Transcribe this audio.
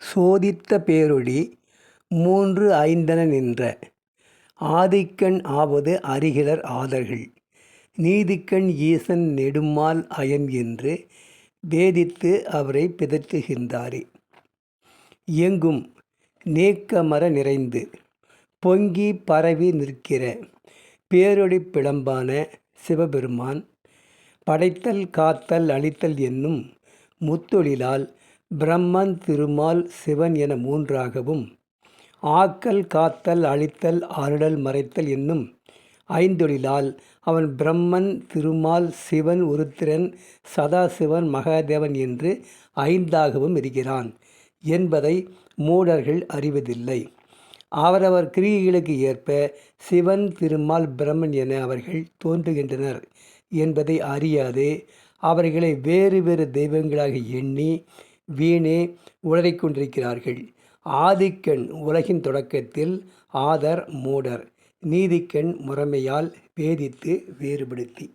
சோதித்த பேரொளி மூன்று ஐந்தன நின்ற ஆதிக்கண் ஆவது அறிகிலர் ஆதர்கள் நீதிக்கண் ஈசன் நெடுமால் அயன் என்று வேதித்து அவரை பிதற்றுகின்றாரே. எங்கும் நீக்கமற நிறைந்து பொங்கி பரவி நிற்கிற பேரொளிப் பிளம்பான சிவபெருமான் படைத்தல் காத்தல் அழித்தல் என்னும் முத்தொழிலால் பிரம்மன் திருமால் சிவன் என மூன்றாகவும் ஆக்கல் காத்தல் அழித்தல் அருடல் மறைத்தல் என்னும் ஐந்தொழிலால் அவன் பிரம்மன் திருமால் சிவன் உருத்திரன் சதாசிவன் மகாதேவன் என்று ஐந்தாகவும் இருக்கிறான் என்பதை மூடர்கள் அறிவதில்லை. அவரவர் கிரியைகளுக்கு ஏற்ப சிவன் திருமால் பிரம்மன் என அவர்கள் தோன்றுகின்றனர் என்பதை அறியாது அவர்களை வேறு வேறு தெய்வங்களாக எண்ணி வீணே உளறிக் கொண்டிருக்கிறார்கள். ஆதிக்கண் உலகின் தொடக்கத்தில் ஆதர் மூடர் நீதிக்கண் முறைமையால் பேதித்து வேறுபடுத்தி